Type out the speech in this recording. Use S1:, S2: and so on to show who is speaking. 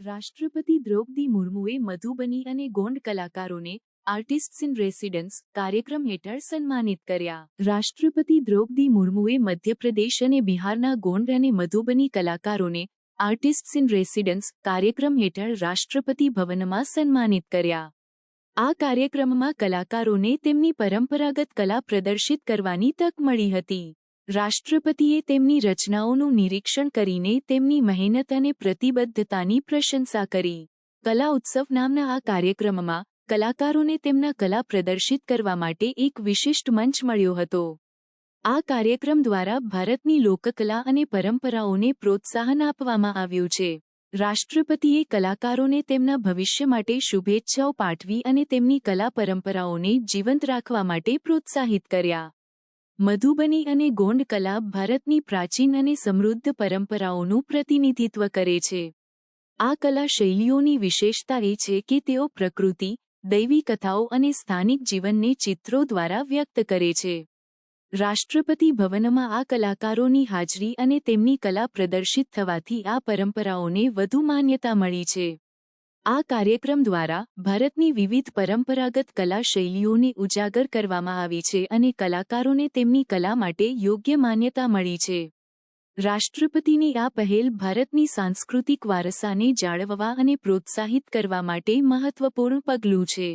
S1: રાષ્ટ્રપતિ દ્રૌપદી મુર્મુએ મધુબની અને ગોંડ કલાકારોને આર્ટિસ્ટ્સ ઇન રેસિડન્સ કાર્યક્રમ હેઠળ સન્માનિત કર્યા. રાષ્ટ્રપતિ દ્રૌપદી મુર્મુએ મધ્યપ્રદેશ અને બિહારના ગોંડ અને મધુબની કલાકારોને આર્ટિસ્ટ્સ ઇન રેસિડન્સ કાર્યક્રમ હેઠળ રાષ્ટ્રપતિ ભવનમાં સન્માનિત કર્યા. આ કાર્યક્રમમાં કલાકારોને તેમની પરંપરાગત કલા પ્રદર્શિત કરવાની તક મળી હતી. રાષ્ટ્રપતિએ તેમની રચનાઓનું નિરીક્ષણ કરીને તેમની મહેનત અને પ્રતિબદ્ધતાની પ્રશંસા કરી. કલા ઉત્સવ નામના આ કાર્યક્રમમાં કલાકારોને તેમના કલા પ્રદર્શિત કરવા માટે એક વિશિષ્ટ મંચ મળ્યો હતો. આ કાર્યક્રમ દ્વારા ભારતની લોકકલા અને પરંપરાઓને પ્રોત્સાહન આપવામાં આવ્યું છે. રાષ્ટ્રપતિએ કલાકારોને તેમના ભવિષ્ય માટે શુભેચ્છાઓ પાઠવી અને તેમની કલા પરંપરાઓને જીવંત રાખવા માટે પ્રોત્સાહિત કર્યા. મધુબની અને ગોંડ કલા ભારતની પ્રાચીન અને સમૃદ્ધ પરંપરાઓનું પ્રતિનિધિત્વ કરે છે. આ કલા શૈલીઓની વિશેષતા એ છે કે તેઓ પ્રકૃતિ, દૈવી કથાઓ અને સ્થાનિક જીવનને ચિત્રો દ્વારા વ્યક્ત કરે છે. રાષ્ટ્રપતિ ભવનમાં આ કલાકારોની હાજરી અને તેમની કલા પ્રદર્શિત થવાથી આ પરંપરાઓને વધુ માન્યતા મળી છે. આ કાર્યક્રમ દ્વારા ભારતની વિવિધ પરંપરાગત કલા શૈલીઓને ઉજાગર કરવામાં આવી છે અને કલાકારોને તેમની કલા માટે યોગ્ય માન્યતા મળી છે. રાષ્ટ્રપતિની આ પહેલ ભારતની સાંસ્કૃતિક વારસાને જાળવવા અને પ્રોત્સાહિત કરવા માટે મહત્વપૂર્ણ પગલું છે.